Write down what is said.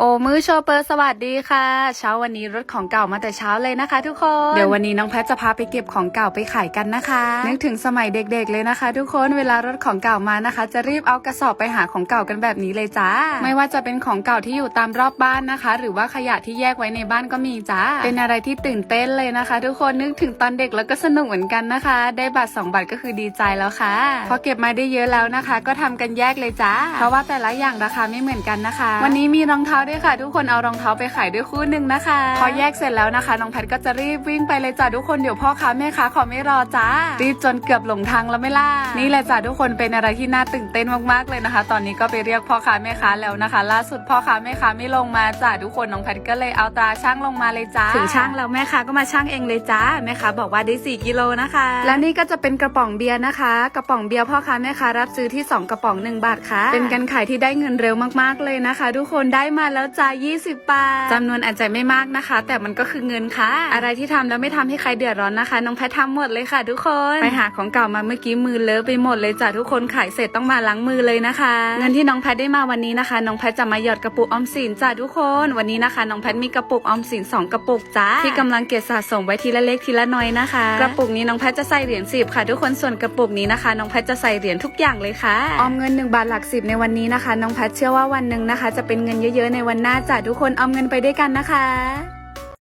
โอ้มือโชเปอร์สวัสดีค่ะ เช้าวันนี้รถของเก่ามาแต่เช้าเลยนะคะ ทุกคน เดี๋ยววันนี้น้องแพทจะพาไปเก็บของเก่าไปขายกันนะคะ นึกถึงสมัยเด็กๆเลยนะคะ ทุกคนเวลารถของเก่ามานะคะ จะรีบเอากระสอบไปหาของเก่ากันแบบนี้เลยจ้า ไม่ว่าจะเป็นของเก่าที่อยู่ตามรอบบ้านนะคะ หรือว่าขยะที่แยกไว้ในบ้านก็มีจ้า เป็นอะไรที่ตื่นเต้นเลยนะคะ ทุกคนนึกถึงตอนเด็กแล้วก็สนุกเหมือนกันนะคะ ได้บัตรสองบัตรก็คือดีใจแล้วค่ะ พอเก็บมาได้เยอะแล้วนะคะ ก็ทำกันแยกเลยจ้า เพราะว่าแต่ละอย่างราคาไม่เหมือนกันนะคะ วันนี้มีรองเท้าด้วยค่ะ ทุกคนเอารองเท้าไปขายด้วยคู่หนึ่งนะคะ พอแยกเสร็จแล้วนะคะน้องแพทก็จะรีบวิ่งไปเลยจ้ะทุกคนเดี๋ยวพ่อค้าแม่ค้าขอไม่รอจ้ารีบจนเกือบหลงทางแล้วไม่ล่ะนี่แหละจ้ะทุกคนเป็นอะไรที่น่าตื่นเต้นมากๆเลยนะคะ ตอนนี้ก็ไปเรียกพ่อค้าแม่ค้าแล้วนะคะ ล่าสุดพ่อค้าแม่ค้าไม่ลงมาจ้ะทุกคนน้องแพทก็เลยเอาตราช่างลงมาเลยจ้าถึงช่างแล้วแม่ค้าก็มาช่างเองเลยจ้าแม่ค้าบอกว่าได้4กิโลนะคะ และนี่ก็จะเป็นกระป๋องเบียร์นะคะ กระป๋องเบียร์พ่อค้าแม่ค้ารับซื้อที่ 2 กระป๋อง 1 บาทค่ะเป็นการขายที่ได้เงินเร็วมากๆเลยนะคะ ทุกคนได้มาแล้วจ้า20 บาทจำนวนอาจจะไม่มากนะคะ แต่มันก็คือเงินค่ะ อะไรที่ทำแล้วไม่ทำให้ใครเดือดร้อนนะคะ น้องแพททำหมดเลยค่ะ ทุกคน ไปหาของเก่ามาเมื่อกี้มือเลอะไปหมดเลยจ้ะทุกคนขายเสร็จต้องมาล้างมือเลยนะคะ เงินที่น้องแพทได้มาวันนี้นะคะ น้องแพทจะมาหยอดกระปุกออมสินจ้ะทุกคน วันนี้นะคะ น้องแพทมีกระปุกออมสินสองกระปุกจ้าที่กำลังเก็บสะสมไว้ทีละเล็กทีละน้อยนะคะ กระปุกนี้น้องแพทจะใส่เหรียญสิบค่ะ ทุกคนส่วนกระปุกนี้นะคะ น้องแพทจะใส่เหรียญทุกอย่างเลยค่ะออมเงิน1บาทหลักสิบในวันนี้นะคะ น้องแพทเชื่อว่าวันหนึ่งนะคะ จะเป็นเงินเยอะๆในวันหน้าจ้ะทุกคนออมเงินไปด้วยกันนะคะ